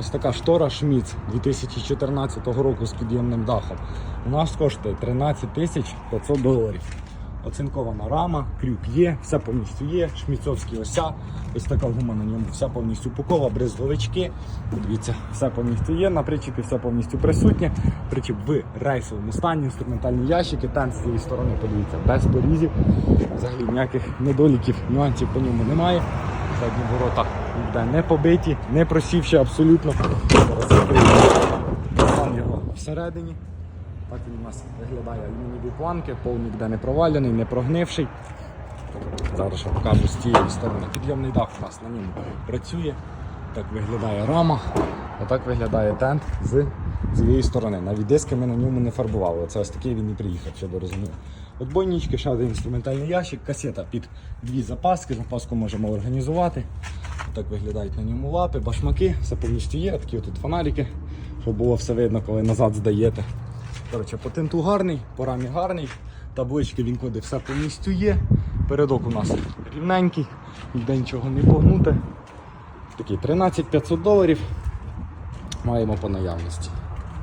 ось така штора Шміц 2014 року з підйомним дахом. У нас коштує 13 тисяч 500 доларів. Оцинкована рама, крюк є, все повністю є, шміцовські ося, ось така гума на ньому, вся повністю пукова, бризговички. Дивіться, все повністю є, на причіпі все повністю присутнє. Причіп в рейсовому стані, інструментальні ящики, тент з цієї сторони, подивіться, без порізів. Взагалі ніяких недоліків, нюансів по ньому немає. Задні ворота ніде не побиті, не просівши абсолютно. Відкрию його всередині. Так він у нас виглядає алюмінієві планки, пол ніде не провалений, не прогнивший. Зараз ще покажу з цієї сторони. Підйомний дах у нас на ньому працює. Так виглядає рама, отак виглядає тент з цієї сторони. Навіть диски ми на ньому не фарбували. Оце ось такий він і приїхав, щоб ви розуміли. Отбойнички, ще один інструментальний ящик, касета під дві запаски. Запаску можемо організувати. Так виглядають на ньому лапи, башмаки, все повністю є. Такі тут фонарики, щоб було все видно, коли назад здаєте. Коротше, по гарний, по рамі гарний. Таблички він все повністю є. Передок у нас рівненький, ніде нічого не погнуте. Такий 13 500 доларів маємо по наявності.